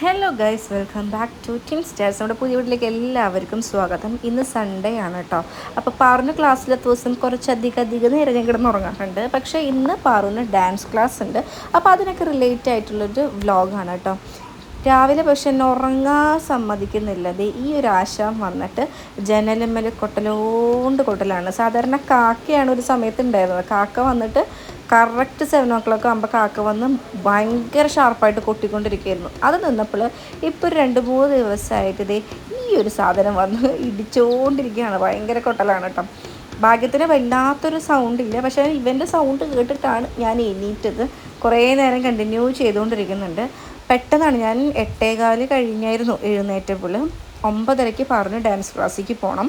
Hello guys welcome back to Tim stairs നമ്മുടെ പുതിയ വീട്ടിലേക്ക് എല്ലാവർക്കും സ്വാഗതം. ഇന്ന് സൺഡേ ആണ് കേട്ടോ അപ്പോൾ പാറുന്ന ക്ലാസ്സിലെ ദിവസം കുറച്ചധികം അധികം നേരം ഞാൻ കിടന്നുറങ്ങാറുണ്ട് പക്ഷേ ഇന്ന് പാറുന്ന ഡാൻസ് ക്ലാസ് ഉണ്ട്. അപ്പോൾ അതിനൊക്കെ റിലേറ്റ് ആയിട്ടുള്ളൊരു വ്ലോഗാണ് കേട്ടോ രാവിലെ പക്ഷെ എന്നെ ഉറങ്ങാൻ സമ്മതിക്കുന്നില്ല. ദേ ഈ ഒരു ആശാം വന്നിട്ട് ജനലമ്മൽ കൊട്ടലോണ്ട് കൊട്ടലാണ്. സാധാരണ കാക്കയാണ് ഒരു സമയത്ത് ഉണ്ടായിരുന്നത്. കാക്ക വന്നിട്ട് കറക്റ്റ് സെവൻ ഓ ക്ലോക്ക് ആകുമ്പോൾ കാക്ക വന്ന് ഭയങ്കര ഷാർപ്പായിട്ട് കൊട്ടിക്കൊണ്ടിരിക്കുകയായിരുന്നു. അത് നിന്നപ്പോൾ ഇപ്പോൾ ഒരു രണ്ട് മൂന്ന് ദിവസമായിട്ട് ഇതേ ഈ ഒരു സാധനം വന്ന് ഇടിച്ചുകൊണ്ടിരിക്കുകയാണ് ഭയങ്കര കൊട്ടലാണ് കേട്ടോ. ഭാഗ്യത്തിന് വല്ലാത്തൊരു സൗണ്ട് ഇല്ല. പക്ഷേ ഇവന്റെ സൗണ്ട് കേട്ടിട്ടാണ് ഞാൻ എണീറ്റത്. കുറേ നേരം കണ്ടിന്യൂ ചെയ്തുകൊണ്ടിരിക്കുന്നുണ്ട്. പെട്ടെന്നാണ് ഞാൻ എട്ടേകാൽ കഴിഞ്ഞായിരുന്നു എഴുന്നേറ്റപ്പോൾ ഒമ്പതരയ്ക്ക് പറഞ്ഞു ഡാൻസ് ക്ലാസ്സിലേക്ക് പോകണം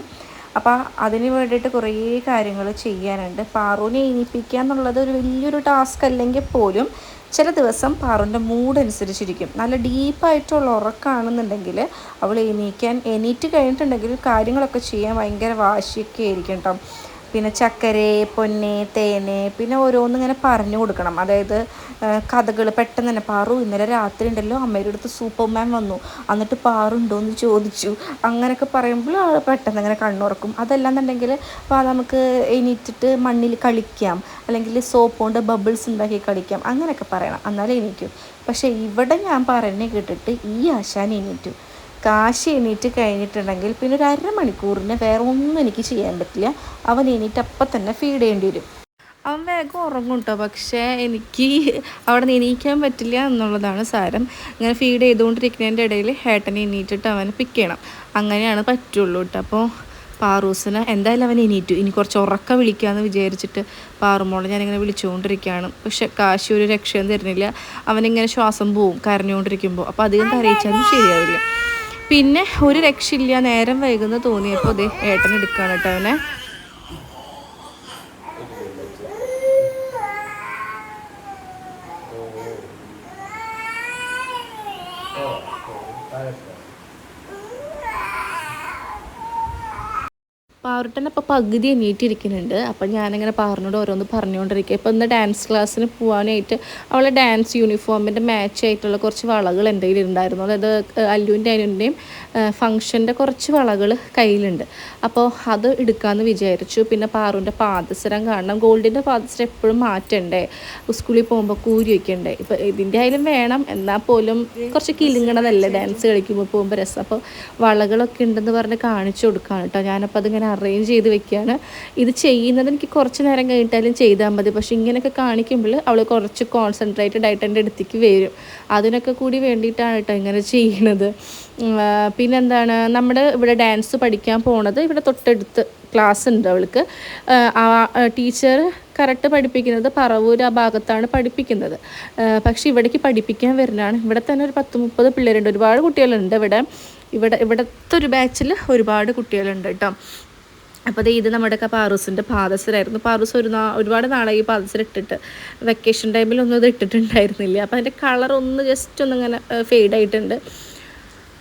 അപ്പോൾ അതിന് വേണ്ടിയിട്ട് കുറേ കാര്യങ്ങൾ ചെയ്യാനുണ്ട്. പാറുവിനെ എണീപ്പിക്കുക എന്നുള്ളത് ഒരു വലിയൊരു ടാസ്ക് അല്ലെങ്കിൽ പോലും ചില ദിവസം പാറുവിന്റെ മൂഡ് അനുസരിച്ചിരിക്കും. നല്ല ഡീപ്പായിട്ടുള്ള ഉറക്കമാണെന്നുണ്ടെങ്കിൽ അവൾ എണീക്കാൻ എണീറ്റ് കഴിഞ്ഞിട്ടുണ്ടെങ്കിൽ കാര്യങ്ങളൊക്കെ ചെയ്യാൻ ഭയങ്കര വാശിയൊക്കെ ആയിരിക്കും കേട്ടോ പിന്നെ ചക്കര പൊന്നെ തേന് പിന്നെ ഓരോന്നിങ്ങനെ പറഞ്ഞു കൊടുക്കണം. അതായത് കഥകൾ പെട്ടെന്ന് തന്നെ പാറു ഇന്നലെ രാത്രി ഉണ്ടല്ലോ അമ്മയുടെ അടുത്ത് സൂപ്പർമാൻ വന്നു. എന്നിട്ട് പാറുണ്ടോ എന്ന് ചോദിച്ചു. അങ്ങനെയൊക്കെ പറയുമ്പോൾ പെട്ടെന്ന് അങ്ങനെ കണ്ണുറക്കും. അതല്ലാന്നുണ്ടെങ്കിൽ നമുക്ക് എണീറ്റിട്ട് മണ്ണിൽ കളിക്കാം. അല്ലെങ്കിൽ സോപ്പ് കൊണ്ട് ബബിൾസ് ഉണ്ടാക്കി കളിക്കാം. അങ്ങനെയൊക്കെ പറയണം. എന്നാലേ എണീക്കും. പക്ഷേ ഇവിടെ ഞാൻ പറയുന്നത് കേട്ടിട്ട് ഈ ആശാൻ എണീറ്റു. കാശ് എണീറ്റ് കഴിഞ്ഞിട്ടുണ്ടെങ്കിൽ പിന്നെ ഒരു അരമണിക്കൂറിന് വേറെ ഒന്നും എനിക്ക് ചെയ്യാൻ പറ്റില്ല. അവൻ എണീറ്റ് അപ്പം തന്നെ ഫീഡ് ചെയ്യേണ്ടി വരും. അവൻ വേഗം ഉറങ്ങും കേട്ടോ പക്ഷേ എനിക്ക് അവിടെ നിന്ന് എണീക്കാൻ പറ്റില്ല എന്നുള്ളതാണ് സാരം. ഇങ്ങനെ ഫീഡ് ചെയ്തുകൊണ്ടിരിക്കുന്നതിന്റെ ഇടയിൽ ഹേട്ടനെ എണീറ്റിട്ട് അവനെ പിക്ക് ചെയ്യണം. അങ്ങനെയാണ് പറ്റുള്ളൂ കേട്ടോ അപ്പോൾ പാറൂസിന് എന്തായാലും അവൻ എണീറ്റു. ഇനി കുറച്ച് ഉറക്ക വിളിക്കാമെന്ന് വിചാരിച്ചിട്ട് പാറുമോളെ ഞാനിങ്ങനെ വിളിച്ചുകൊണ്ടിരിക്കുകയാണ്. പക്ഷെ കാശി ഒരു രക്ഷയും തരുന്നില്ല. അവനിങ്ങനെ ശ്വാസം പോവും കരഞ്ഞുകൊണ്ടിരിക്കുമ്പോൾ. അപ്പോൾ അധികം കരയിച്ചാലും ശരിയാവില്ല. പിന്നെ ഒരു രക്ഷയില്ല നേരം വൈകുന്ന തോന്നിയപ്പോൾ അതെ ഏട്ടൻ എടുക്കുകയാണ് കേട്ടോ അവനെ. പാറുട്ടൻ അപ്പോൾ പകുതി എണീറ്റിരിക്കുന്നുണ്ട്. അപ്പം ഞാനിങ്ങനെ പാറിനോട് ഓരോന്ന് പറഞ്ഞുകൊണ്ടിരിക്കുക ഇപ്പോൾ ഇന്ന് ഡാൻസ് ക്ലാസ്സിന് പോകാനായിട്ട് അവളെ ഡാൻസ് യൂണിഫോമിന്റെ മാച്ച് ആയിട്ടുള്ള കുറച്ച് വളകൾ എന്റെ കയ്യിലുണ്ടായിരുന്നു അതായത് അല്ലുവിന്റെ അനുവിന്റെയും ഫംഗ്ഷന്റെ കുറച്ച് വളകൾ കയ്യിലുണ്ട്. അപ്പോൾ അത് എടുക്കാമെന്ന് വിചാരിച്ചു. പിന്നെ പാറുവിന്റെ പാദസരം കാണണം. ഗോൾഡിന്റെ പാദസരം എപ്പോഴും മാറ്റണ്ടേ? സ്കൂളിൽ പോകുമ്പോൾ കൂരി വയ്ക്കണ്ടേ ഇപ്പോൾ ഇതിന്റെ ആയാലും വേണം. എന്നാൽ പോലും കുറച്ച് കിലുങ്ങണതല്ലേ? ഡാൻസ് കളിക്കുമ്പോൾ പോകുമ്പോൾ രസം. അപ്പോൾ വളകളൊക്കെ ഉണ്ടെന്ന് പറഞ്ഞ് കാണിച്ചു കൊടുക്കുകയാണ് കേട്ടോ. ഞാനപ്പോൾ അതിങ്ങനെ അറേഞ്ച് ചെയ്ത് വെക്കുകയാണ്. ഇത് ചെയ്യുന്നത് എനിക്ക് കുറച്ച് നേരം കഴിഞ്ഞിട്ടാലും ചെയ്താൽ മതി. പക്ഷെ ഇങ്ങനെയൊക്കെ കാണിക്കുമ്പോൾ അവൾ കുറച്ച് കോൺസെൻട്രേറ്റഡ് ആയിട്ട് എന്റെ അടുത്തേക്ക് വരും. അതിനൊക്കെ കൂടി വേണ്ടിയിട്ടാണ് കേട്ടോ ഇങ്ങനെ ചെയ്യണത്. പിന്നെന്താണ്? നമ്മുടെ ഇവിടെ ഡാൻസ് പഠിക്കാൻ പോണത് ഇവിടെ തൊട്ടടുത്ത് ക്ലാസ് ഉണ്ട് അവൾക്ക്. ആ ടീച്ചർ കറക്റ്റ് പഠിപ്പിക്കുന്നത് പറവൂർ ആ ഭാഗത്താണ് പഠിപ്പിക്കുന്നത്. പക്ഷേ ഇവിടേക്ക് പഠിപ്പിക്കാൻ വരുന്നതാണ്. ഇവിടെ തന്നെ ഒരു പത്ത് മുപ്പത് പിള്ളേരുണ്ട്. ഒരുപാട് കുട്ടികളുണ്ട് ഇവിടെ. ഇവിടെ ഇവിടുത്തെ ഒരു ബാച്ചിൽ ഒരുപാട് കുട്ടികളുണ്ട് കേട്ടോ. അപ്പോൾ ഇത് നമ്മുടെ പാറൂസിന്റെ പാദസരായിരുന്നു. പാറൂസ് ഒരു നാ ഒരുപാട് നാളായി ഈ പാദസര ഇട്ടിട്ട്. വെക്കേഷൻ ടൈമിലൊന്നും ഇത് ഇട്ടിട്ടുണ്ടായിരുന്നില്ല. അപ്പോൾ അതിന്റെ കളർ ഒന്ന് ജസ്റ്റ് ഒന്നിങ്ങനെ ഫെയ്ഡ് ആയിട്ടുണ്ട്.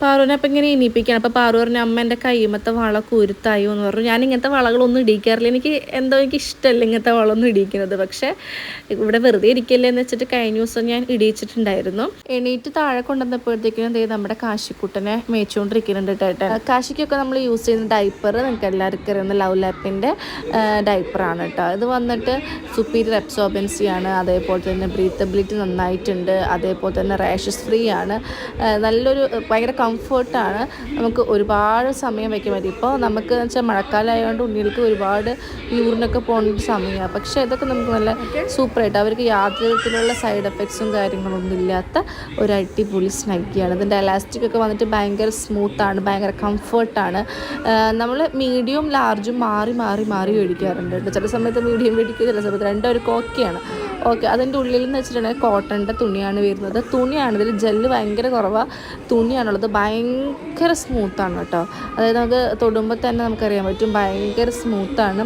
പാറുവിനെ അപ്പം ഇങ്ങനെ ഇനിയിപ്പിക്കണം അപ്പോൾ പാറു പറഞ്ഞു അമ്മ എന്റെ കൈമത്തെ വള കുരുത്തായോ? എന്ന് പറഞ്ഞു. ഞാൻ ഇങ്ങനത്തെ വളകളൊന്നും ഇടിക്കാറില്ല. എനിക്ക് എന്തോ എനിക്ക് ഇഷ്ടമല്ല ഇങ്ങനത്തെ വളമൊന്നും ഇടിക്കുന്നത്. പക്ഷേ ഇവിടെ വെറുതെ ഇരിക്കല്ലേ എന്ന് വെച്ചിട്ട് കഴിഞ്ഞ ദിവസം ഞാൻ ഇടിയിച്ചിട്ടുണ്ടായിരുന്നു. എണീറ്റ് താഴെ കൊണ്ടുവന്നപ്പോഴത്തേക്കും എന്ത് നമ്മുടെ കാശിക്കുട്ടനെ മേച്ചുകൊണ്ടിരിക്കുന്നുണ്ട് കേട്ടോ കാശിക്കൊക്കെ നമ്മൾ യൂസ് ചെയ്യുന്ന ഡൈപ്പർ നിങ്ങൾക്ക് എല്ലാവർക്കും അറിയുന്ന ലവ് ലാപ്പിന്റെ ഡൈപ്പറാണ് കേട്ടോ ഇത് വന്നിട്ട് സുപ്പീരിയർ അബ്സോർബൻസി ആണ്. അതേപോലെ തന്നെ ബ്രീത്തബിലിറ്റി നന്നായിട്ടുണ്ട്. അതേപോലെ തന്നെ റാഷസ് ഫ്രീ ആണ്. നല്ലൊരു ഭയങ്കര കംഫർട്ടാണ് നമുക്ക് ഒരുപാട് സമയം വയ്ക്കാൻ പറ്റും. ഇപ്പോൾ നമുക്ക് എന്ന് വെച്ചാൽ മഴക്കാലമായതുകൊണ്ട് ഉണ്ണികൾക്ക് ഒരുപാട് യൂറിനൊക്കെ പോകുന്ന സമയമാണ് പക്ഷേ ഇതൊക്കെ നമുക്ക് നല്ല സൂപ്പറായിട്ട് അവർക്ക് യാതൊരു വിധത്തിലുള്ള സൈഡ് എഫക്ട്സും കാര്യങ്ങളൊന്നും ഇല്ലാത്ത ഒരു അടിപൊളി സ്നഗ്ഗിയാണ്. ഇതിന്റെ എലാസ്റ്റിക് ഒക്കെ വന്നിട്ട് ഭയങ്കര സ്മൂത്താണ് ഭയങ്കര കംഫർട്ടാണ് നമ്മൾ മീഡിയം ലാർജും മാറി മാറി മാറി മേടിക്കാറുണ്ട്. ചില സമയത്ത് മീഡിയം മേടിക്കുക ചില സമയത്ത് രണ്ടും ഒരു ഓക്കെയാണ് ഓക്കെ അതിന്റെ ഉള്ളിൽ എന്ന് വെച്ചിട്ടുണ്ടെങ്കിൽ കോട്ടന്റെ തുണിയാണ് വരുന്നത്. തുണിയാണ് ഇതിൽ ജെല്ല് ഭയങ്കര കുറവാണ് തുണിയാണുള്ളത് ഭയങ്കര സ്മൂത്താണ് കേട്ടോ. അതായത് നമുക്ക് തൊടുമ്പോൾ തന്നെ നമുക്കറിയാൻ പറ്റും ഭയങ്കര സ്മൂത്താണ്.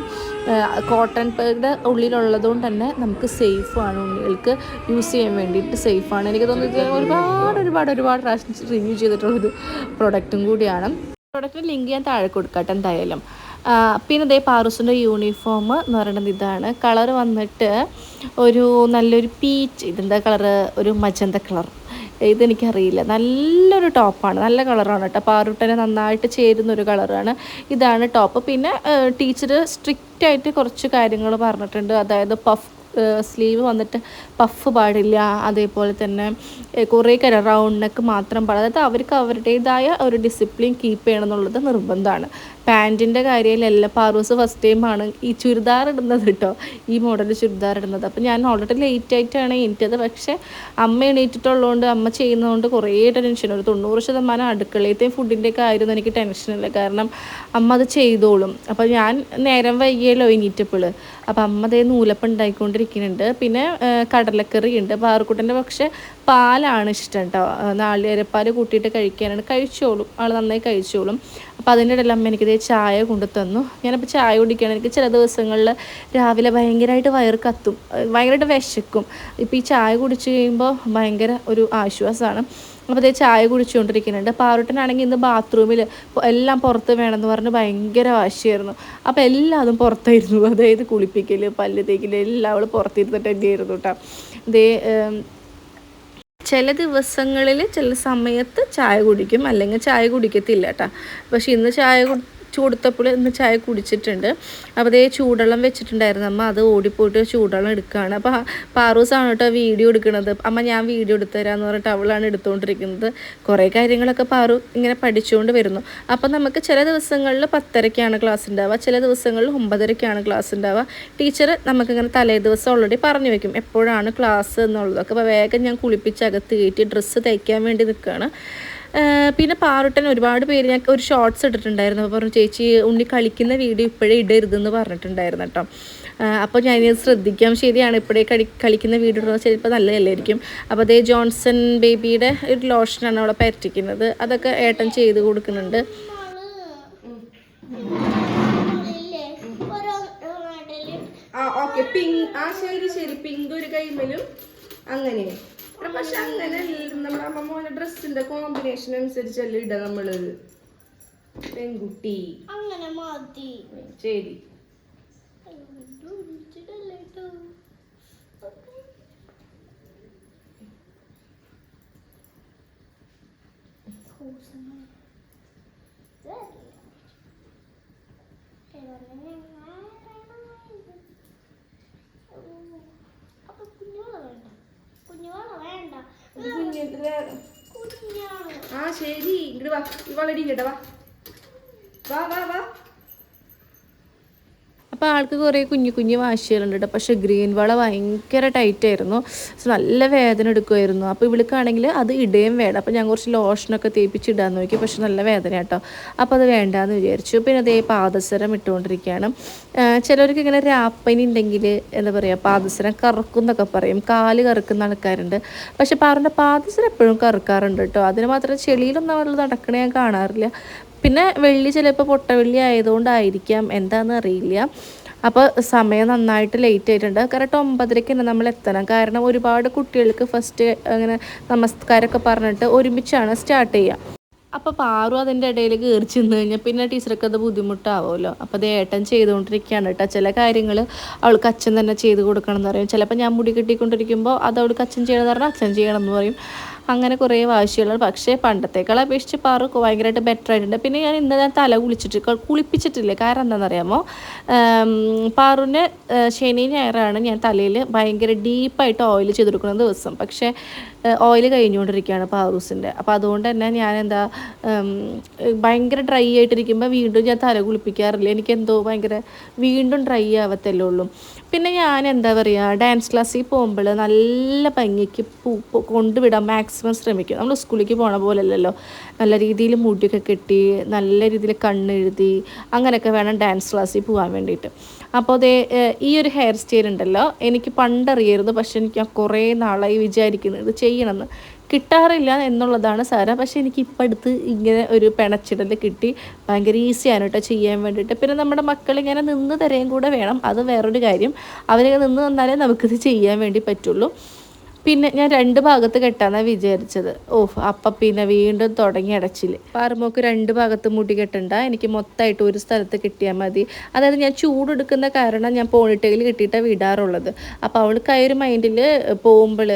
കോട്ടൺ പേരുടെ ഉള്ളിലുള്ളതുകൊണ്ട് തന്നെ നമുക്ക് സേഫാണ് ഉണ്ണികൾക്ക് യൂസ് ചെയ്യാൻ വേണ്ടിയിട്ട് സേഫാണ് എനിക്ക് തോന്നുന്നത് ഒരുപാട് ഒരുപാട് ഒരുപാട് പ്രാവശ്യം റിവ്യൂ ചെയ്തിട്ടുള്ളൊരു പ്രൊഡക്റ്റും കൂടിയാണ്. പ്രൊഡക്റ്റിന് ലിങ്ക് ഞാൻ താഴെ കൊടുക്കട്ടെ എന്തായാലും. പിന്നെ ഇതേ പാറൂസിന്റെ യൂണിഫോം എന്ന് പറയുന്നത് ഇതാണ്. കളർ വന്നിട്ട് ഒരു നല്ലൊരു പീച്ച് ഇതെന്താ കളറ് ഒരു മജന്ത കളർ ഇതെനിക്കറിയില്ല. നല്ലൊരു ടോപ്പാണ് നല്ല കളറാണ് കേട്ടോ. പാറുട്ടനെ നന്നായിട്ട് ചേരുന്ന ഒരു കളറാണ് ഇതാണ് ടോപ്പ് പിന്നെ ടീച്ചർ സ്ട്രിക്റ്റ് ആയിട്ട് കുറച്ച് കാര്യങ്ങൾ പറഞ്ഞിട്ടുണ്ട്. അതായത് പഫ് സ്ലീവ് വന്നിട്ട് പഫ് പാടില്ല. അതേപോലെ തന്നെ കുറേ കാര്യം റൗണ്ട് നെക്ക് മാത്രം പാടില്ല. അതായത് അവർക്ക് അവരുടേതായ ഒരു ഡിസിപ്ലിൻ കീപ്പ് ചെയ്യണം എന്നുള്ളത് നിർബന്ധമാണ്. പാന്റിന്റെ കാര്യത്തിലല്ല പാറൂസ് ഫസ്റ്റ് ടൈമാണ് ഈ ചുരിദാർ ഇടുന്നത് കേട്ടോ ഈ മോഡൽ ചുരിദാർ ഇടുന്നത്. അപ്പോൾ ഞാൻ ഓൾറെഡി ലേറ്റ് ആയിട്ടാണ് എണീറ്റത്. പക്ഷേ അമ്മ എണീറ്റിട്ടുള്ളതുകൊണ്ട് അമ്മ ചെയ്യുന്നതുകൊണ്ട് കുറേ ടെൻഷൻ ഒരു തൊണ്ണൂറ് ശതമാനം അടുക്കളയത്തെയും ഫുഡിന്റെ കാര്യമൊന്നും എനിക്ക് ടെൻഷനില്ല കാരണം അമ്മ അത് ചെയ്തോളും. അപ്പോൾ ഞാൻ നേരം വൈകിയല്ലോ എണീറ്റപ്പോൾ. അപ്പോൾ അമ്മ അതേ നൂലപ്പം ഉണ്ടായിക്കൊണ്ടിരിക്കുന്നുണ്ട്. പിന്നെ കടലക്കറി ഉണ്ട്. പാറുക്കുട്ടന്റെ പക്ഷേ പാലാണ് ഇഷ്ടം കേട്ടോ നാളികേരപ്പാൽ കൂട്ടിയിട്ട് കഴിക്കാനാണ്. കഴിച്ചോളും. ആൾ നന്നായി കഴിച്ചോളും. അപ്പോൾ അതിന്റെ ഇടയിൽ അമ്മ എനിക്കിതേ ചായ കൊണ്ടു തന്നു. ഞാനപ്പോൾ ചായ കുടിക്കുകയാണ്. എനിക്ക് ചില ദിവസങ്ങളിൽ രാവിലെ ഭയങ്കരമായിട്ട് വയറ് കത്തും. ഭയങ്കരമായിട്ട് വിശക്കും. ഇപ്പോൾ ഈ ചായ കുടിച്ച് കഴിയുമ്പോൾ ഭയങ്കര ഒരു ആശ്വാസമാണ്. അപ്പോൾ അതേ ചായ കുടിച്ചുകൊണ്ടിരിക്കുന്നുണ്ട്. പാറുട്ടനാണെങ്കിൽ ഇന്ന് ബാത്റൂമിൽ എല്ലാം പുറത്ത് വേണമെന്ന് പറഞ്ഞ് ഭയങ്കര വാശിയായിരുന്നു. അപ്പോൾ എല്ലാം അതും പുറത്തായിരുന്നു. അതായത് കുളിപ്പിക്കൽ പല്ല് തേക്കൽ എല്ലാം അവൾ പുറത്തിരുന്നിട്ട് തന്നെയായിരുന്നു കേട്ടോ. ഇതേ ചില ദിവസങ്ങളിൽ ചില സമയത്ത് ചായ കുടിക്കും. അല്ലെങ്കിൽ ചായ കുടിക്കത്തില്ല കേട്ടോ. പക്ഷെ ഇന്ന് ചായ കുടി കൊടുത്തപ്പോൾ ഇന്ന് ചായ കുടിച്ചിട്ടുണ്ട്. അപ്പോൾ അതേ ചൂടുവെള്ളം വെച്ചിട്ടുണ്ടായിരുന്നു. അമ്മ അത് ഓടിപ്പോയിട്ട് ചൂടുവെള്ളം എടുക്കുകയാണ് അപ്പോൾ പാറൂസാണ് കേട്ടോ വീഡിയോ എടുക്കുന്നത് അമ്മ ഞാൻ വീഡിയോ എടുത്തു തരാമെന്ന് പറഞ്ഞിട്ട് അവളാണ് എടുത്തുകൊണ്ടിരിക്കുന്നത് കുറേ കാര്യങ്ങളൊക്കെ പാറു ഇങ്ങനെ പഠിച്ചുകൊണ്ട് വരുന്നു. അപ്പോൾ നമുക്ക് ചില ദിവസങ്ങളിൽ പത്തരയ്ക്കാണ് ക്ലാസ് ഉണ്ടാവുക. ചില ദിവസങ്ങളിൽ ഒമ്പതരയ്ക്കാണ് ക്ലാസ് ഉണ്ടാവുക. ടീച്ചർ നമുക്കിങ്ങനെ തലേ ദിവസം ഓൾറെഡി പറഞ്ഞു വെക്കും. എപ്പോഴാണ് ക്ലാസ് എന്നുള്ളതൊക്കെ അപ്പോൾ വേഗം ഞാൻ കുളിപ്പിച്ച് അകത്ത് കയറ്റി ഡ്രസ്സ് തയ്ക്കാൻ വേണ്ടി നിൽക്കുകയാണ്. പിന്നെ പാറുട്ടൻ ഒരുപാട് പേര് ഞാൻ ഒരു ഷോർട്സ് ഇട്ടിട്ടുണ്ടായിരുന്നു. അപ്പോൾ പറഞ്ഞു ചേച്ചി ഉണ്ണി കളിക്കുന്ന വീഡിയോ ഇപ്പോഴേ ഇടരുതെന്ന് പറഞ്ഞിട്ടുണ്ടായിരുന്നു കേട്ടോ. അപ്പോൾ ഞാൻ ഇത് ശ്രദ്ധിക്കാം. ശരിയാണ് ഇപ്പോഴേ കളി കളിക്കുന്ന വീഡിയോ ചിലപ്പോൾ നല്ലതല്ലായിരിക്കും. അപ്പോൾ അതേ ജോൺസൺ ബേബിയുടെ ഒരു ലോഷനാണ് അവളെ പരറ്റിക്കുന്നത്. അതൊക്കെ ഏട്ടൻ ചെയ്ത് കൊടുക്കുന്നുണ്ട്? ആ ഓക്കെ. പിങ്ക് ആ ശരി ശരി. പിങ്ക് ഒരു കൈമലും അങ്ങനെ. പക്ഷെ അങ്ങനെ നമ്മുടെ അമ്മമ്മോന്റെ ഡ്രസ്സിന്റെ കോമ്പിനേഷൻ അനുസരിച്ചല്ലേ ഇട നമ്മൾ. പെൺകുട്ടി. അങ്ങനെ മതി. ശരി. ഇത് ആ ശരി. ഇങ്ങോട്ട് വാ. ഇവളടി കേട്ടോ വാ. വാ വാ വാ. അപ്പോൾ ആൾക്ക് കുറേ കുഞ്ഞു കുഞ്ഞു വാശികളുണ്ട് കേട്ടോ പക്ഷേ ഗ്രീൻ വള ഭയങ്കര ടൈറ്റ് ആയിരുന്നു. So, നല്ല വേദന എടുക്കുമായിരുന്നു അപ്പോൾ ഇവൾക്കാണെങ്കിൽ അത് ഇടുകയും വേണം. അപ്പോൾ ഞാൻ കുറച്ച് ലോഷനൊക്കെ തേപ്പിച്ച് ഇടാൻ നോക്കി. പക്ഷെ നല്ല വേദന കേട്ടോ അപ്പോൾ അത് വേണ്ടാന്ന് വിചാരിച്ചു. പിന്നെ അതേ പാദസരം ഇട്ടുകൊണ്ടിരിക്കുകയാണ്. ചിലർക്ക് ഇങ്ങനെ രാപ്പനി ഉണ്ടെങ്കിൽ എന്താ പറയുക പാദസരം കറക്കും എന്നൊക്കെ പറയും. കാൽ കറക്കുന്ന ആൾക്കാരുണ്ട്. പക്ഷെ പാറിന്റെ പാദസരം എപ്പോഴും കറക്കാറുണ്ട് കേട്ടോ അതിന് മാത്രം ചെളിയിലൊന്നും അവൾ നടക്കണേ ഞാൻ കാണാറില്ല. പിന്നെ വെള്ളി ചിലപ്പോൾ പൊട്ടവെള്ളി ആയതുകൊണ്ടായിരിക്കാം. എന്താണെന്ന് അറിയില്ല. അപ്പോൾ സമയം നന്നായിട്ട് ലേറ്റ് ആയിട്ടുണ്ട്. കറക്റ്റ് ഒമ്പതരയ്ക്ക് തന്നെ നമ്മൾ എത്തണം. കാരണം ഒരുപാട് കുട്ടികൾക്ക് ഫസ്റ്റ് അങ്ങനെ നമസ്കാരമൊക്കെ പറഞ്ഞിട്ട് ഒരുമിച്ചാണ് സ്റ്റാർട്ട് ചെയ്യുക. അപ്പോൾ പാറു അതിന്റെ ഇടയിൽ കയറി ചെന്ന് കഴിഞ്ഞാൽ പിന്നെ ടീച്ചർക്ക് അത് ബുദ്ധിമുട്ടാവുമല്ലോ. അപ്പോൾ അത് ഏട്ടൻ ചെയ്തുകൊണ്ടിരിക്കുകയാണ് കേട്ടോ. ചില കാര്യങ്ങൾ അവൾക്ക് അച്ഛൻ തന്നെ ചെയ്ത് കൊടുക്കണം എന്ന് പറയും. ചിലപ്പോൾ ഞാൻ മുടി കിട്ടിക്കൊണ്ടിരിക്കുമ്പോൾ അത് അവൾക്ക് അച്ഛൻ ചെയ്യണമെന്ന് പറഞ്ഞാൽ അച്ഛൻ ചെയ്യണം എന്ന് പറയും. അങ്ങനെ കുറേ വാശിയുള്ളത് പക്ഷേ പണ്ടത്തേക്കാൾ അപേക്ഷിച്ച് പാറു ഭയങ്കരമായിട്ട് ബെറ്റർ ആയിട്ടുണ്ട്. പിന്നെ ഞാൻ ഇന്ന് ഞാൻ തല കുളിച്ചിട്ട് കുളിപ്പിച്ചിട്ടില്ല? കാരണം എന്താണെന്നറിയാമോ ആ, ശനി ഞായറാണ് ഞാൻ തലയിൽ ഭയങ്കര ഡീപ്പായിട്ട് ഓയിൽ ചെയ്തെടുക്കുന്ന ദിവസം. പക്ഷേ ഓയിൽ കഴിഞ്ഞുകൊണ്ടിരിക്കുകയാണ് പാറൂസിന്റെ അപ്പോൾ അതുകൊണ്ട് തന്നെ ഞാൻ എന്താ ഭയങ്കര ഡ്രൈ ആയിട്ടിരിക്കുമ്പോൾ വീണ്ടും ഞാൻ തല കുളിപ്പിക്കാറില്ല. എനിക്കെന്തോ ഭയങ്കര വീണ്ടും ഡ്രൈ ആവത്തല്ലേ ഉള്ളൂ. പിന്നെ ഞാൻ എന്താ പറയുക ഡാൻസ് ക്ലാസ്സിൽ പോകുമ്പോൾ നല്ല ഭംഗിക്ക് പൂ കൊണ്ടുവിടാൻ മാക്സിമം ശ്രമിക്കും. നമ്മൾ സ്കൂളിലേക്ക് പോണ പോലെയല്ലല്ലോ നല്ല രീതിയിൽ മുടിയൊക്കെ കെട്ടി നല്ല രീതിയിൽ കണ്ണെഴുതി അങ്ങനെയൊക്കെ വേണം ഡാൻസ് ക്ലാസ്സിൽ പോകാൻ വേണ്ടിയിട്ട്. അപ്പോൾ അതേ ഈ ഒരു ഹെയർ സ്റ്റൈൽ ഉണ്ടല്ലോ. എനിക്ക് പണ്ടറിയായിരുന്നു പക്ഷെ എനിക്ക് കുറേ നാളായി വിചാരിക്കുന്നത് ഇത് ചെയ്യണമെന്ന്. കിട്ടാറില്ല എന്നുള്ളതാണ് സാര. പക്ഷെ എനിക്ക് ഇപ്പം അടുത്ത് ഇങ്ങനെ ഒരു പിണച്ചിടൽ കിട്ടി. ഭയങ്കര ഈസിയാണ് കേട്ടോ ചെയ്യാൻ വേണ്ടിയിട്ട്. പിന്നെ നമ്മുടെ മക്കൾ ഇങ്ങനെ നിന്ന് തരേം കൂടെ വേണം. അത് വേറൊരു കാര്യം. അവരിങ്ങനെ നിന്ന് തന്നാലേ നമുക്കിത് ചെയ്യാൻ വേണ്ടി പറ്റുള്ളൂ. പിന്നെ ഞാൻ രണ്ട് ഭാഗത്ത് കെട്ടാന്നാണ് വിചാരിച്ചത്. ഓഹ് അപ്പം പിന്നെ വീണ്ടും തുടങ്ങി അടച്ചിൽ. പാറുമോക്ക് രണ്ട് ഭാഗത്ത് മുടി കെട്ടണ്ട. എനിക്ക് മൊത്തമായിട്ട് ഒരു സ്ഥലത്ത് കിട്ടിയാൽ മതി. അതായത് ഞാൻ ചൂടെടുക്കുന്ന കാരണം ഞാൻ പോണിട്ടയിൽ കിട്ടിയിട്ടാണ് വിടാറുള്ളത്. അപ്പോൾ അവൾക്ക് ആ ഒരു മൈൻഡിൽ പോകുമ്പോൾ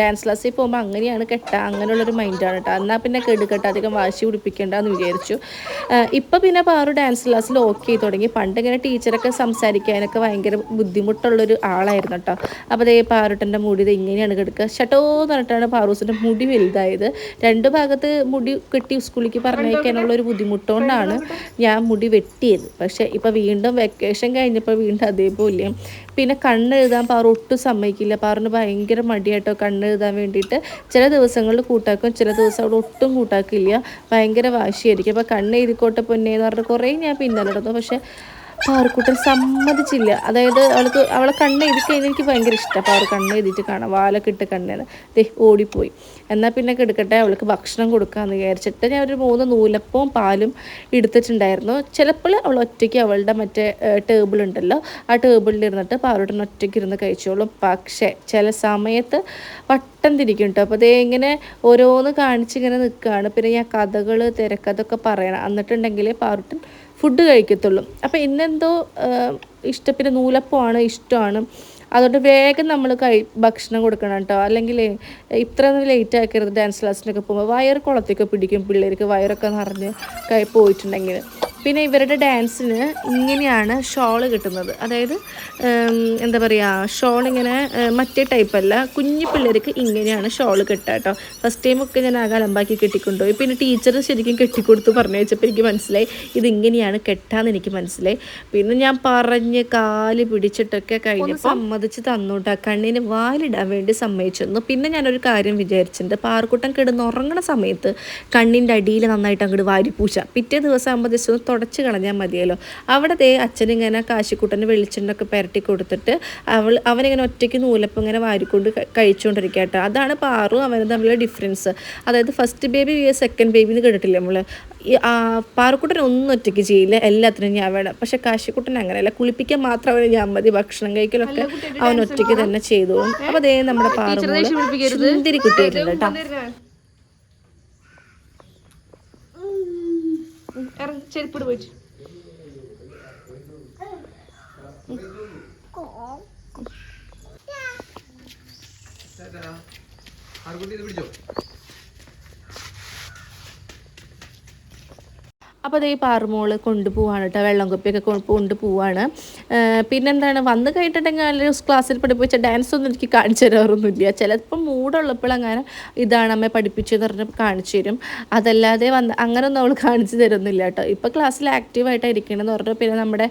ഡാൻസ് ക്ലാസ്സിൽ പോകുമ്പോൾ അങ്ങനെയാണ് കെട്ടുക അങ്ങനെയുള്ളൊരു മൈൻഡാണ് കേട്ടോ. എന്നാൽ പിന്നെ കെടുക്കട്ടെ അധികം വാശി പിടിപ്പിക്കണ്ടെന്ന് വിചാരിച്ചു. ഇപ്പം പിന്നെ പാറു ഡാൻസ് ക്ലാസ്സിൽ ഓക്കെ തുടങ്ങി. പണ്ട് ഇങ്ങനെ ടീച്ചറൊക്കെ സംസാരിക്കാനൊക്കെ ഭയങ്കര ബുദ്ധിമുട്ടുള്ളൊരു ആളായിരുന്നു കേട്ടോ. അപ്പോൾ അതേ പാറുട്ടന്റെ മുടി ഇത് ഇങ്ങനെയാണ് കിടക്കുക. ഷട്ടോ എന്ന് പറഞ്ഞിട്ടാണ് പാറൂസിന്റെ മുടി വലുതായത്. രണ്ട് ഭാഗത്ത് മുടി കെട്ടി സ്കൂളിലേക്ക് പറഞ്ഞയക്കാനുള്ള ഒരു ബുദ്ധിമുട്ടുകൊണ്ടാണ് ഞാൻ മുടി വെട്ടിയത്. പക്ഷേ ഇപ്പോൾ വീണ്ടും വെക്കേഷൻ കഴിഞ്ഞപ്പോൾ വീണ്ടും അതേപോലെ. പിന്നെ കണ്ണ് എഴുതാൻ പാറ ഒട്ടും സമ്മതിക്കില്ല. പാറിന് ഭയങ്കര മടിയായിട്ടോ കണ്ണ് എഴുതാൻ വേണ്ടിയിട്ട്. ചില ദിവസങ്ങളിൽ കൂട്ടാക്കും ചില ദിവസം അവിടെ ഒട്ടും കൂട്ടാക്കില്ല. ഭയങ്കര വാശിയായിരിക്കും. അപ്പോൾ കണ്ണ് എഴുതിക്കോട്ടെ പൊന്നേ എന്ന് പറഞ്ഞിട്ട് കുറേ ഞാൻ പിന്നാലെ നടന്നു. പക്ഷേ പാറക്കുട്ടൻ സമ്മതിച്ചില്ല. അതായത് അവൾക്ക് അവളെ കണ്ണ് എഴുതി കഴിഞ്ഞാൽ എനിക്ക് ഭയങ്കര ഇഷ്ടമാണ് പാറ കണ്ണ് എഴുതിയിട്ട് കാണാം. വാലൊക്കെ ഇട്ട് കണ്ണേന്ന് ദേ ഓടിപ്പോയി. എന്നാൽ പിന്നെ കിടക്കട്ടെ അവൾക്ക് ഭക്ഷണം കൊടുക്കാമെന്ന് വിചാരിച്ചിട്ട് ഞാൻ ഒരു മൂന്ന് നൂലപ്പവും പാലും എടുത്തിട്ടുണ്ടായിരുന്നു. ചിലപ്പോൾ അവൾ ഒറ്റയ്ക്ക് അവളുടെ മറ്റേ ടേബിൾ ഉണ്ടല്ലോ ആ ടേബിളിൽ ഇരുന്നിട്ട് പാറുട്ടൻ ഒറ്റയ്ക്ക് ഇരുന്ന് കഴിച്ചോളും. പക്ഷേ ചില സമയത്ത് വട്ടം തിരിക്കും കേട്ടോ അപ്പോൾ അതേ ഇങ്ങനെ ഓരോന്ന് കാണിച്ചിങ്ങനെ നിൽക്കുകയാണ് പിന്നെ ഞാൻ കഥകൾ തിരക്കഥൊക്കെ പറയണം. എന്നിട്ടുണ്ടെങ്കിൽ പാറുട്ടൻ ഫുഡ് കഴിക്കത്തുള്ളൂ. അപ്പോൾ ഇന്നെന്തോ ഇഷ്ട പിന്നെ നൂലപ്പമാണ് ഇഷ്ടമാണ്? അതുകൊണ്ട് വേഗം നമ്മൾ കൈ ഭക്ഷണം കൊടുക്കണം കേട്ടോ. അല്ലെങ്കിൽ ഇത്ര ലേറ്റ് ആക്കരുത് ഡാൻസ് ക്ലാസ്സിനൊക്കെ പോകുമ്പോൾ വയർ കുളത്തൊക്കെ പിടിക്കും പിള്ളേർക്ക് വയറൊക്കെ നിറഞ്ഞ് കൈ പോയിട്ടുണ്ടെങ്കിൽ പിന്നെ ഇവരുടെ ഡാൻസിന് ഇങ്ങനെയാണ് ഷോൾ കിട്ടുന്നത്. അതായത് എന്താ പറയുക ഷോൾ ഇങ്ങനെ മറ്റേ ടൈപ്പല്ല കുഞ്ഞു പിള്ളേർക്ക് ഇങ്ങനെയാണ് ഷോൾ കിട്ടുക കേട്ടോ. ഫസ്റ്റ് ടൈം ഒക്കെ ഞാൻ ആകെ അലമ്പാക്കി കെട്ടിക്കൊണ്ടുപോയി. പിന്നെ ടീച്ചർ ശരിക്കും കെട്ടിക്കൊടുത്ത് പറഞ്ഞു വെച്ചപ്പോൾ എനിക്ക് മനസ്സിലായി ഇതിങ്ങനെയാണ് കെട്ടാന്ന് എനിക്ക് മനസ്സിലായി. പിന്നെ ഞാൻ പറഞ്ഞ് കാൽ പിടിച്ചിട്ടൊക്കെ കഴിഞ്ഞപ്പോൾ സമ്മതിച്ച് തന്നൂട്ടാ കണ്ണിന് വാലിടാൻ വേണ്ടി സമ്മതിച്ചിരുന്നു. പിന്നെ ഞാനൊരു കാര്യം വിചാരിച്ചിട്ടുണ്ട്. പാർക്കുട്ടൻ കിടന്ന് ഉറങ്ങണ സമയത്ത് കണ്ണിന്റെ അടിയിൽ നന്നായിട്ട് അങ്ങോട്ട് വാരിപ്പൂച്ച പിറ്റേ ദിവസം ആകുമ്പോൾ ജസ്റ്റ് തുടച്ച് കളഞ്ഞാൽ മതിയല്ലോ. അവിടെ ദേ അച്ഛനിങ്ങനെ കാശിക്കുട്ടന് വെളിച്ചെണ്ണൊക്കെ പുരട്ടി കൊടുത്തിട്ട് അവൾ അവനിങ്ങനെ ഒറ്റയ്ക്ക് നൂലപ്പം ഇങ്ങനെ വാരിക്കൊണ്ട് കഴിച്ചുകൊണ്ടിരിക്കുക കേട്ടോ അതാണ് പാറും അവനും തമ്മിലുള്ള ഡിഫറൻസ് അതായത് ഫസ്റ്റ് ബേബി സെക്കൻഡ് ബേബി എന്ന് കേട്ടിട്ടില്ല നമ്മൾ പാറുക്കുട്ടൻ ഒന്നും ഒറ്റയ്ക്ക് ചെയ്യില്ല. എല്ലാത്തിനും ഞാൻ വേണം. പക്ഷെ കാശിക്കുട്ടൻ അങ്ങനെയല്ല. കുളിപ്പിക്കാൻ മാത്രം അവന് ഞാൻ മതി. ഭക്ഷണം കഴിക്കലൊക്കെ അവൻ ഒറ്റയ്ക്ക് തന്നെ ചെയ്തോളും അപ്പൊ അതേ നമ്മുടെ പാറുമോൾ സുന്ദരി കുട്ടിയായിട്ടുണ്ട് കേട്ടോ. ചെരുപ്പിട് പോയിട്ട് ആർക്കുട്ടി ഇത് പിടിച്ചോ? അപ്പോൾ അതേ പാറുമോൾ കൊണ്ടുപോവാണ് കേട്ടോ വെള്ളം കുപ്പിയൊക്കെ കൊണ്ടുപോവാണ്. പിന്നെന്താണ് വന്ന് കഴിഞ്ഞിട്ടുണ്ടെങ്കിൽ ക്ലാസ്സിൽ പഠിപ്പിച്ച ഡാൻസ് ഒന്നും എനിക്ക് കാണിച്ചു തരാറൊന്നുമില്ല. ചിലപ്പോൾ മൂടുള്ളപ്പോഴങ്ങനെ ഇതാണ് അമ്മ പഠിപ്പിച്ചതെന്ന് പറഞ്ഞ് കാണിച്ചു തരും. അതല്ലാതെ വന്ന് അങ്ങനെയൊന്നും അവൾ കാണിച്ചു തരുന്നില്ല കേട്ടോ. ഇപ്പോൾ ക്ലാസ്സിൽ ആക്റ്റീവായിട്ട് ഇരിക്കണമെന്ന് പറഞ്ഞു പിന്നെ നമ്മുടെ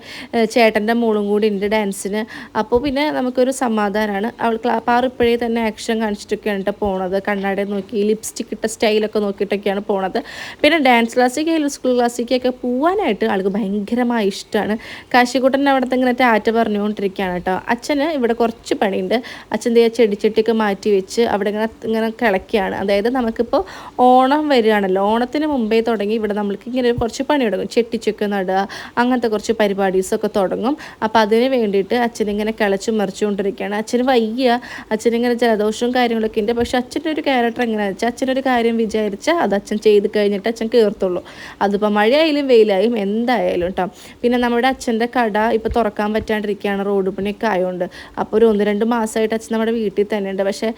ചേട്ടന്റെ മോളും കൂടി ഉണ്ട് ഡാൻസിന്. അപ്പോൾ പിന്നെ നമുക്കൊരു സമാധാനമാണ് അവൾ പാറു ഇപ്പോഴേ തന്നെ ആക്ഷൻ കാണിച്ചിട്ടൊക്കെയാണ് കേട്ടോ പോണത്. കണ്ണാടി നോക്കി ലിപ്സ്റ്റിക് ഇട്ട സ്റ്റൈലൊക്കെ നോക്കിയിട്ടൊക്കെയാണ് പോണത്. പിന്നെ ഡാൻസ് ക്ലാസ്സിലേക്ക് സ്കൂൾ ക്ലാസ്സിലേക്കൊക്കെ പോകാനായിട്ട് ആൾക്ക് ഭയങ്കരമായി ഇഷ്ടമാണ് കാശിക്കുട്ടൻ അവിടുത്തെ ഇങ്ങനെ ടാറ്റ പറഞ്ഞുകൊണ്ടിരിക്കുകയാണ് കേട്ടോ അച്ഛന് ഇവിടെ കുറച്ച് പണിയുണ്ട്. അച്ഛൻ ദേ മാറ്റി വെച്ച് അവിടെ ഇങ്ങനെ ഇങ്ങനെ കിളക്കുകയാണ് അതായത് നമുക്കിപ്പോൾ ഓണം വരികയാണല്ലോ. ഓണത്തിന് മുമ്പേ തുടങ്ങി ഇവിടെ നമ്മൾക്ക് ഇങ്ങനെ കുറച്ച് പണി തുടങ്ങും. ചെട്ടിച്ചൊക്കെ നടുക അങ്ങനത്തെ കുറച്ച് പരിപാടീസൊക്കെ തുടങ്ങും. അപ്പോൾ അതിന് വേണ്ടിയിട്ട് അച്ഛനിങ്ങനെ കിളച്ച് മറിച്ചുകൊണ്ടിരിക്കുകയാണ്. അച്ഛന് വയ്യ. അച്ഛനിങ്ങനെ ജലദോഷവും കാര്യങ്ങളൊക്കെ ഉണ്ട്. പക്ഷേ അച്ഛന്റെ ഒരു ക്യാരക്ടർ എങ്ങനെയാണെന്ന് വെച്ചാൽ അച്ഛനൊരു കാര്യം വിചാരിച്ചാൽ അത് അച്ഛൻ ചെയ്ത് കഴിഞ്ഞിട്ട് അച്ഛൻ കയർത്തുള്ളൂ അതിപ്പോൾ മഴയായാലും വെയിലായാലും എന്തായാലും കേട്ടോ പിന്നെ നമ്മുടെ അച്ഛന്റെ കട ഇപ്പോൾ തുറക്കാൻ പറ്റാണ്ടിരിക്കുകയാണ്. റോഡ് പണിയൊക്കെ ആയതുകൊണ്ട് അപ്പോൾ ഒരു ഒന്ന് രണ്ട് മാസമായിട്ട് അച്ഛൻ നമ്മുടെ വീട്ടിൽ തന്നെ ഉണ്ട്. പക്ഷേ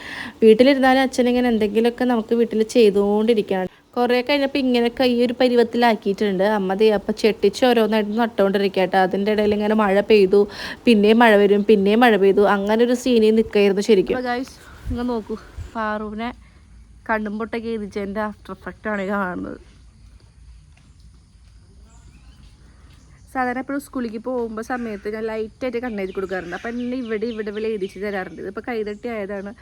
വീട്ടിലിരുന്നാലും അച്ഛൻ ഇങ്ങനെ എന്തെങ്കിലുമൊക്കെ നമുക്ക് വീട്ടിൽ ചെയ്തുകൊണ്ടിരിക്കുകയാണ്. കുറേ കഴിഞ്ഞപ്പോൾ ഇങ്ങനെയൊക്കെ ഈ ഒരു പരുവത്തിലാക്കിയിട്ടുണ്ട്. അമ്മ ദേ അപ്പം ചെട്ടിച്ച് ഓരോന്നായിട്ട് നട്ടുകൊണ്ടിരിക്കുക കേട്ടോ അതിന്റെ ഇടയിൽ ഇങ്ങനെ മഴ പെയ്തു പിന്നെയും മഴ വരും പിന്നെയും മഴ പെയ്തു. അങ്ങനെ ഒരു സീനിൽ നിൽക്കായിരുന്നു ശരിക്കും. നിങ്ങൾ നോക്കൂ. പാറുവിനെ കണ്ണുമ്പൊട്ടൊക്കെ എഴുതിച്ചതിന്റെ ആഫ്റ്റർ എഫക്റ്റാണ് കാണുന്നത്. സാധാരണ എപ്പോഴും സ്കൂളിലേക്ക് പോകുമ്പോൾ സമയത്ത് ഞാൻ ലൈറ്റായിട്ട് കണ്ണെഴുതി കൊടുക്കാറുണ്ട്. അപ്പം എന്നെ ഇവിടെ ഇവിടെ ഇവിടെ എഴുതിച്ച് തരാറുണ്ട്. ഇതിപ്പോൾ കൈതട്ടി ആയതാണ്.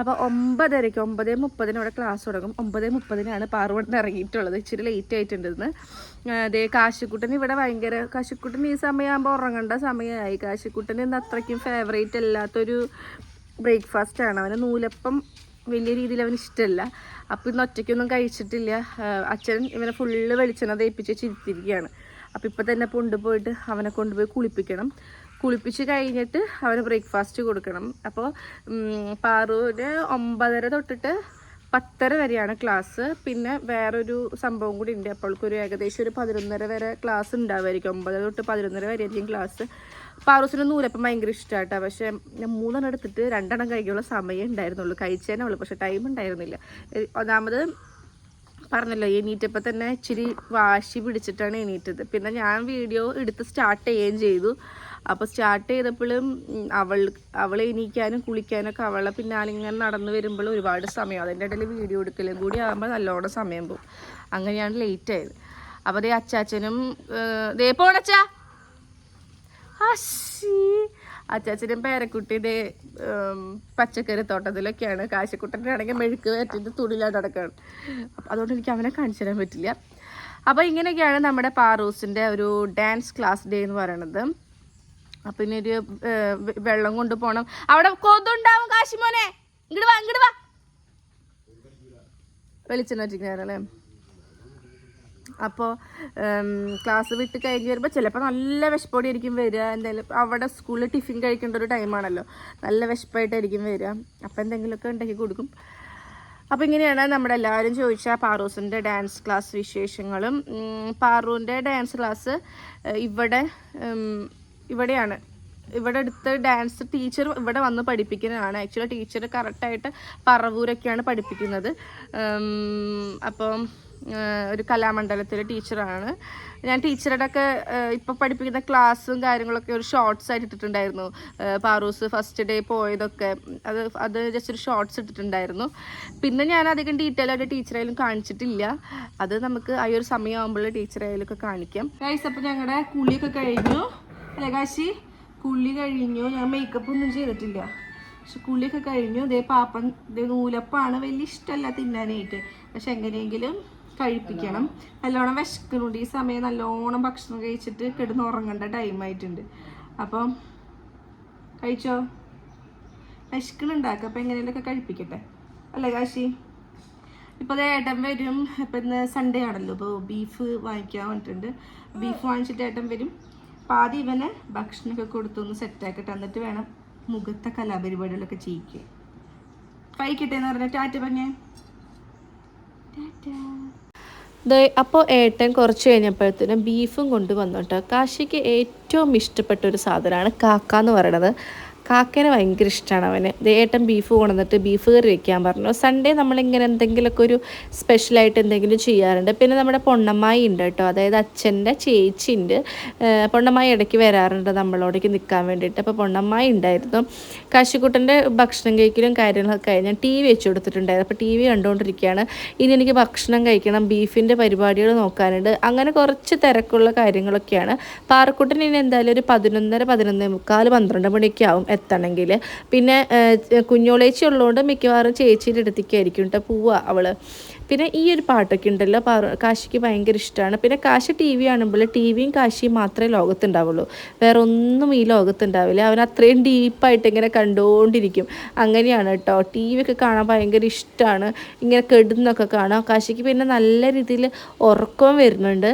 അപ്പോൾ ഒമ്പതരയ്ക്ക് ഒമ്പത് മുപ്പതിന് ഇവിടെ ക്ലാസ് തുടങ്ങും. ഒമ്പത് മുപ്പതിനാണ് പാറുവണ്ണം ഇറങ്ങിയിട്ടുള്ളത്. ഇച്ചിരി ലേറ്റ് ആയിട്ടുണ്ട് ഇന്ന്. അതേ കാശിക്കുട്ടൻ ഇവിടെ ഭയങ്കര കാശിക്കുട്ടൻ ഈ സമയമാകുമ്പോൾ ഉറങ്ങേണ്ട സമയമായി കാശിക്കുട്ടൻ ഇന്ന് അത്രയ്ക്കും ഫേവറേറ്റ് അല്ലാത്തൊരു ബ്രേക്ക്ഫാസ്റ്റ് ആണ്. അവന് നൂലപ്പം വലിയ രീതിയിൽ അവന് ഇഷ്ടമല്ല അപ്പോൾ ഇന്ന് ഒറ്റയ്ക്കൊന്നും കഴിച്ചിട്ടില്ല. അച്ഛൻ ഇവനെ ഫുള്ള് വെളിച്ചെണ്ണ തേപ്പിച്ച് ചിരിത്തിരിക്കുകയാണ് അപ്പോൾ ഇപ്പം തന്നെ കൊണ്ടുപോയിട്ട് അവനെ കൊണ്ടുപോയി കുളിപ്പിക്കണം. കുളിപ്പിച്ച് കഴിഞ്ഞിട്ട് അവന് ബ്രേക്ക്ഫാസ്റ്റ് കൊടുക്കണം. അപ്പോൾ പാറുവിന് ഒമ്പതര തൊട്ടിട്ട് പത്തര വരെയാണ് ക്ലാസ്. പിന്നെ വേറൊരു സംഭവം കൂടി ഉണ്ട്. അപ്പോൾക്കൊരു ഏകദേശം ഒരു പതിനൊന്നര വരെ ക്ലാസ് ഉണ്ടാവുമായിരിക്കും. ഒമ്പതര തൊട്ട് പതിനൊന്നര വരെ ആയിരിക്കും ക്ലാസ്. പാറൂസിന് നൂലപ്പം ഭയങ്കര ഇഷ്ടമായിട്ടാ പക്ഷേ ഞാൻ മൂന്നെണ്ണം എടുത്തിട്ട് രണ്ടെണ്ണം കഴിക്കാനുള്ള സമയം ഉണ്ടായിരുന്നുള്ളൂ. കഴിച്ചേനെ ഉള്ളൂ. പക്ഷേ ടൈം ഉണ്ടായിരുന്നില്ല. ഒന്നാമത് പറഞ്ഞല്ലോ എണീറ്റപ്പോൾ തന്നെ ഇച്ചിരി വാശി പിടിച്ചിട്ടാണ് എണീറ്റത്. പിന്നെ ഞാൻ വീഡിയോ എടുത്ത് സ്റ്റാർട്ട് ചെയ്യുകയും ചെയ്തു. അപ്പോൾ സ്റ്റാർട്ട് ചെയ്തപ്പോഴും അവൾ അവളെ എണീക്കാനും കുളിക്കാനൊക്കെ അവളെ പിന്നാലെ ഇങ്ങനെ നടന്നു വരുമ്പോൾ ഒരുപാട് സമയം അതിന്റെ ഇടയിൽ വീഡിയോ എടുക്കലും കൂടി ആകുമ്പോൾ നല്ലോണം സമയം പോകും. അങ്ങനെയാണ് ലേറ്റ് ആയത്. അപ്പോൾ അതേ അച്ചാച്ചനും ദേ പോണച്ചാ അച്ചാച്ചനും പേരക്കുട്ടി ദേ പച്ചക്കറി തോട്ടത്തിലൊക്കെയാണ്. കാശിക്കുട്ടന്റെ ആണെങ്കിൽ മെഴുക്ക് പറ്റിയിട്ട് തുണിയിലായിട്ട് നടക്കുകയാണ്. അതുകൊണ്ട് എനിക്ക് അവനെ കാണിച്ചു തരാൻ പറ്റില്ല. അപ്പോൾ ഇങ്ങനെയൊക്കെയാണ് നമ്മുടെ പാറൂസിന്റെ ഒരു ഡാൻസ് ക്ലാസ് ഡേ എന്ന് പറയണത് അപ്പം ഇനി ഒരു വെള്ളം കൊണ്ടുപോകണം അവിടെ കൊതുണ്ടാവും കാശിമോനെ ഇങ്ങോട്ട് വാ ഇങ്ങോട്ട് വാ. വെളിച്ചെണ്ണ വറ്റിക്കാനല്ലേ അപ്പോൾ ക്ലാസ് വിട്ട് കഴിഞ്ഞ് വരുമ്പോൾ ചിലപ്പോൾ നല്ല വിശപ്പോടെ ആയിരിക്കും വരിക. എന്തായാലും അവിടെ സ്കൂളിൽ ടിഫിൻ കഴിക്കേണ്ട ഒരു ടൈമാണല്ലോ നല്ല വിശപ്പായിട്ടായിരിക്കും വരിക. അപ്പോൾ എന്തെങ്കിലുമൊക്കെ ഉണ്ടാക്കി കൊടുക്കും. അപ്പോൾ ഇങ്ങനെയാണ് നമ്മുടെ എല്ലാവരും ചോദിച്ച പാറൂസിന്റെ ഡാൻസ് ക്ലാസ് വിശേഷങ്ങളും. പാറുവിന്റെ ഡാൻസ് ക്ലാസ് ഇവിടെ ഇവിടെയാണ്. ഇവിടെ അടുത്ത് ഡാൻസ് ടീച്ചർ ഇവിടെ വന്ന് പഠിപ്പിക്കുന്നതാണ്. ആക്ച്വലി ടീച്ചർ കറക്റ്റായിട്ട് പറവൂരൊക്കെയാണ് പഠിപ്പിക്കുന്നത്. അപ്പം ഒരു കലാമണ്ഡലത്തിലെ ടീച്ചറാണ് ഞാൻ ടീച്ചറുടെ ഒക്കെ ഇപ്പോൾ പഠിപ്പിക്കുന്ന ക്ലാസ്സും കാര്യങ്ങളൊക്കെ ഒരു ഷോർട്സ് ആയിട്ട് ഇട്ടിട്ടുണ്ടായിരുന്നു. പാറൂസ് ഫസ്റ്റ് ഡേ പോയതൊക്കെ. അത് അത് ജസ്റ്റ് ഒരു ഷോർട്സ് ഇട്ടിട്ടുണ്ടായിരുന്നു. പിന്നെ ഞാൻ അധികം ഡീറ്റെയിൽ ആയിട്ട് ടീച്ചറായാലും കാണിച്ചിട്ടില്ല. അത് നമുക്ക് ആ ഒരു സമയമാകുമ്പോൾ ടീച്ചറായാലും ഒക്കെ കാണിക്കാം. ഗൈസ് അപ്പോൾ ഞങ്ങളുടെ കുളിയൊക്കെ കഴിഞ്ഞു. അല്ലേ കാശി കുളി കഴിഞ്ഞു. ഞാൻ മേക്കപ്പ് ഒന്നും ചെയ്തിട്ടില്ല. പക്ഷെ കുളിയൊക്കെ കഴിഞ്ഞു. ദേ പാപ്പൻ ഇതേ നൂലപ്പാണ് വലിയ ഇഷ്ടമല്ല തിന്നാനായിട്ട്. പക്ഷെ എങ്ങനെയെങ്കിലും കഴിപ്പിക്കണം. നല്ലോണം വിശക്കുന്നുണ്ട്. ഈ സമയം നല്ലോണം ഭക്ഷണം കഴിച്ചിട്ട് കിടന്ന് ഉറങ്ങേണ്ട ടൈമായിട്ടുണ്ട് അപ്പം കഴിച്ചോ? വിശക്കണുണ്ടാക്കുക അപ്പം എങ്ങനെയൊക്കെ കഴിപ്പിക്കട്ടെ. അല്ലേ കാശി ഇപ്പോൾ ഏട്ടൻ വരും. ഇപ്പം ഇന്ന് സൺഡേ ആണല്ലോ. ഇപ്പോൾ ബീഫ് വാങ്ങിക്കാൻ വന്നിട്ടുണ്ട്. ബീഫ് വാങ്ങിച്ചിട്ട് ഏട്ടൻ വരും. അപ്പോൾ ആദ്യം ഇവന് ഭക്ഷണമൊക്കെ കൊടുത്തൊന്ന് സെറ്റാക്കട്ടെ എന്നിട്ട് വേണം മുഖത്തെ കലാപരിപാടികളൊക്കെ ചെയ്യിക്കുക കഴിക്കട്ടെ എന്ന് പറഞ്ഞ ടാറ്റ പറഞ്ഞേ അപ്പോൾ ഏട്ടൻ കുറച്ച് കഴിഞ്ഞപ്പോഴത്തേനും ബീഫും കൊണ്ടുവന്നു കേട്ടോ. കാശിക്ക് ഏറ്റവും ഇഷ്ടപ്പെട്ട ഒരു സാധനമാണ് കാക്ക എന്ന് പറയണത്. കാക്കേനെ ഭയങ്കര ഇഷ്ടമാണ് അവന്. ഏട്ടൻ ബീഫ് കൊണ്ടുവന്നിട്ട് ബീഫ് കറി വെക്കാൻ പറഞ്ഞു. സൺഡേ നമ്മളിങ്ങനെ എന്തെങ്കിലുമൊക്കെ ഒരു സ്പെഷ്യലായിട്ട് എന്തെങ്കിലും ചെയ്യാറുണ്ട്. പിന്നെ നമ്മുടെ പൊണ്ണമ്മായി ഉണ്ട് കേട്ടോ. അതായത് അച്ഛന്റെ ചേച്ചി ഉണ്ട് ഏഹ് പൊണ്ണമ്മായി ഇടയ്ക്ക് വരാറുണ്ട് നമ്മളോടേക്ക് നിൽക്കാൻ വേണ്ടിയിട്ട്. അപ്പോൾ പൊണ്ണമ്മായി ഉണ്ടായിരുന്നു. കാശിക്കുട്ടന്റെ ഭക്ഷണം കഴിക്കലും കാര്യങ്ങളൊക്കെ ഞാൻ ടി വി വെച്ച് കൊടുത്തിട്ടുണ്ടായിരുന്നു. അപ്പോൾ ടി വി കണ്ടുകൊണ്ടിരിക്കുകയാണ്. ഇനി എനിക്ക് ഭക്ഷണം കഴിക്കണം ബീഫിന്റെ പരിപാടികൾ നോക്കാനുണ്ട്. അങ്ങനെ കുറച്ച് തിരക്കുള്ള കാര്യങ്ങളൊക്കെയാണ്. പാറക്കുട്ടൻ ഇനി എന്തായാലും ഒരു പതിനൊന്നര പതിനൊന്നേ മുക്കാൽ പന്ത്രണ്ട് മണിയൊക്കെ ആവും. എത്തണമെങ്കിൽ. പിന്നെ കുഞ്ഞോളേച്ചി ഉള്ളതുകൊണ്ട് മിക്കവാറും ചേച്ചിയുടെ അടുത്തേക്കായിരിക്കും കേട്ടോ പോവുക അവൾ പിന്നെ ഈ ഒരു പാട്ടൊക്കെ ഉണ്ടല്ലോ കാശിക്ക് ഭയങ്കര ഇഷ്ടമാണ് പിന്നെ കാശി ടി വി കാണുമ്പോൾ ടി വിയും കാശിയും മാത്രമേ ലോകത്തുണ്ടാവുള്ളൂ. വേറെ ഒന്നും ഈ ലോകത്തുണ്ടാവില്ല. അവൻ അത്രയും ഡീപ്പായിട്ട് ഇങ്ങനെ കണ്ടുകൊണ്ടിരിക്കും അങ്ങനെയാണ് കേട്ടോ ടി വി ഒക്കെ കാണാൻ ഭയങ്കര ഇഷ്ടമാണ് ഇങ്ങനെ കെടുന്നൊക്കെ കാണാം. കാശിക്ക് പിന്നെ നല്ല രീതിയിൽ ഉറക്കവും വരുന്നുണ്ട്.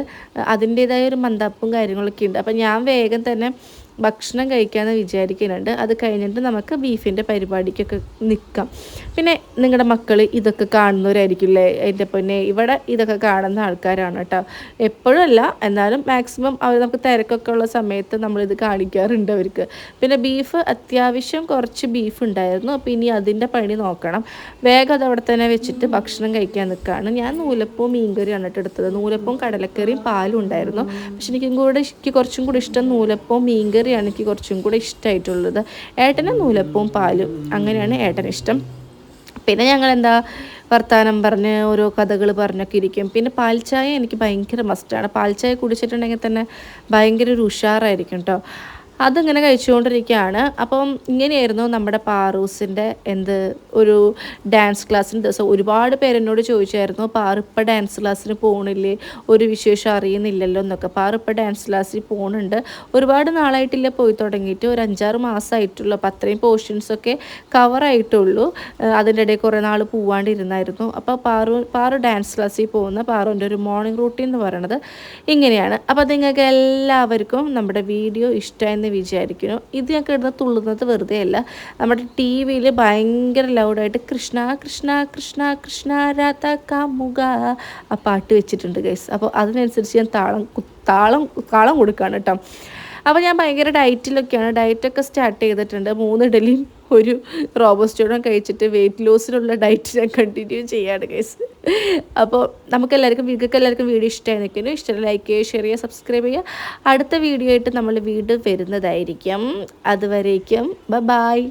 അതിന്റേതായ ഒരു മന്ദപ്പും കാര്യങ്ങളൊക്കെ ഉണ്ട്. അപ്പം ഞാൻ വേഗം തന്നെ ഭക്ഷണം കഴിക്കാമെന്ന് വിചാരിക്കുന്നുണ്ട്. അത് കഴിഞ്ഞിട്ട് നമുക്ക് ബീഫിന്റെ പരിപാടിക്കൊക്കെ നിൽക്കാം പിന്നെ നിങ്ങളുടെ മക്കൾ ഇതൊക്കെ കാണുന്നവരായിരിക്കില്ലേ? എന്റെ പൊന്നെ ഇവിടെ ഇതൊക്കെ കാണുന്ന ആൾക്കാരാണ് കേട്ടോ. എപ്പോഴും അല്ല എന്നാലും മാക്സിമം അവർ നമുക്ക് തിരക്കൊക്കെ ഉള്ള സമയത്ത് നമ്മളിത് കാണിക്കാറുണ്ട് അവർക്ക്. പിന്നെ ബീഫ് അത്യാവശ്യം കുറച്ച് ബീഫ് ഉണ്ടായിരുന്നു. അപ്പോൾ ഇനി അതിന്റെ പണി നോക്കണം. വേഗം അത് അവിടെ തന്നെ വെച്ചിട്ട് ഭക്ഷണം കഴിക്കാൻ നിൽക്കുകയാണ് ഞാൻ നൂലപ്പവും മീൻകറിയാണ് കേട്ടോ എടുത്തത്. നൂലപ്പവും കടലക്കറിയും പാലും ഉണ്ടായിരുന്നു. പക്ഷെ എനിക്കും കൂടെ എനിക്ക് കുറച്ചും കൂടി ഇഷ്ടം നൂലപ്പവും മീൻകറിയാണ് എനിക്ക് കുറച്ചും കൂടെ ഇഷ്ടമായിട്ടുള്ളത് ഏട്ടന് നൂലപ്പവും പാലും. അങ്ങനെയാണ് ഏട്ടൻ ഇഷ്ടം. പിന്നെ ഞങ്ങൾ എന്താ വർത്തമാനം പറഞ്ഞ് ഓരോ കഥകൾ പറഞ്ഞൊക്കെ ഇരിക്കും. പിന്നെ പാൽച്ചായ എനിക്ക് ഭയങ്കര മസ്റ്റാണ് പാൽച്ചായ കുടിച്ചിട്ടുണ്ടെങ്കിൽ തന്നെ ഭയങ്കര ഒരു ഉഷാറായിരിക്കും കേട്ടോ അതിങ്ങനെ കഴിച്ചുകൊണ്ടിരിക്കുകയാണ്. അപ്പം ഇങ്ങനെയായിരുന്നു നമ്മുടെ പാറൂസിന്റെ എന്ത് ഒരു ഡാൻസ് ക്ലാസ്സിന് ദിവസം. ഒരുപാട് പേരെന്നോട് ചോദിച്ചായിരുന്നു പാറു ഇപ്പം ഡാൻസ് ക്ലാസ്സിന് പോകണില്ലേ ഒരു വിശേഷം അറിയുന്നില്ലല്ലോ എന്നൊക്കെ. പാറു ഇപ്പം ഡാൻസ് ക്ലാസ്സിൽ പോകുന്നുണ്ട് ഒരുപാട് നാളായിട്ടില്ല പോയി തുടങ്ങിയിട്ട്. ഒരു അഞ്ചാറ് മാസമായിട്ടുള്ളൂ അപ്പോൾ അത്രയും പോർഷൻസൊക്കെ കവറായിട്ടുള്ളൂ അതിന്റെ ഇടയിൽ കുറേ നാൾ പോവാണ്ടിരുന്നായിരുന്നു. അപ്പോൾ പാറു പാറു ഡാൻസ് ക്ലാസ്സിൽ പോകുന്ന പാറുവിന്റെ ഒരു മോർണിംഗ് റൂട്ടീൻ എന്ന് പറയണത് ഇങ്ങനെയാണ്. അപ്പോൾ അത് നിങ്ങൾക്ക് എല്ലാവർക്കും നമ്മുടെ വീഡിയോ ഇഷ്ടമായി എന്ന് വിചാരിക്കുന്നു. ഇത് ഞാൻ കിടന്ന് തുള്ളുന്നത് വെറുതെ അല്ല. നമ്മുടെ ടി വിയിൽ ഭയങ്കര ലൗഡായിട്ട് കൃഷ്ണ കൃഷ്ണ കൃഷ്ണ കൃഷ്ണ രാധ കാമുക ആ പാട്ട് വെച്ചിട്ടുണ്ട് ഗൈസ് അപ്പോൾ അതിനനുസരിച്ച് ഞാൻ താളം താളം താളം കൊടുക്കുകയാണ് കേട്ടോ. അപ്പോൾ ഞാൻ ഭയങ്കര ഡയറ്റിലൊക്കെയാണ്. ഡയറ്റൊക്കെ സ്റ്റാർട്ട് ചെയ്തിട്ടുണ്ട്. മൂന്ന് ഇഡലിയും ഒരു റോബസ്റ്റോണും കഴിച്ചിട്ട് വെയിറ്റ് ലോസിനുള്ള ഡയറ്റ് ഞാൻ കണ്ടിന്യൂ ചെയ്യാണ് കേസ് അപ്പോൾ നമുക്ക് എല്ലാവർക്കും നിങ്ങൾക്ക് എല്ലാവർക്കും വീഡിയോ ഇഷ്ടമായി നിൽക്കുന്നു. ഇഷ്ടം ലൈക്ക് ചെയ്യുക ഷെയർ ചെയ്യുക സബ്സ്ക്രൈബ് ചെയ്യുക. അടുത്ത വീഡിയോ ആയിട്ട് നമ്മൾ വീണ്ടും വരുന്നതായിരിക്കും. അതുവരേക്കും ബ ബായ്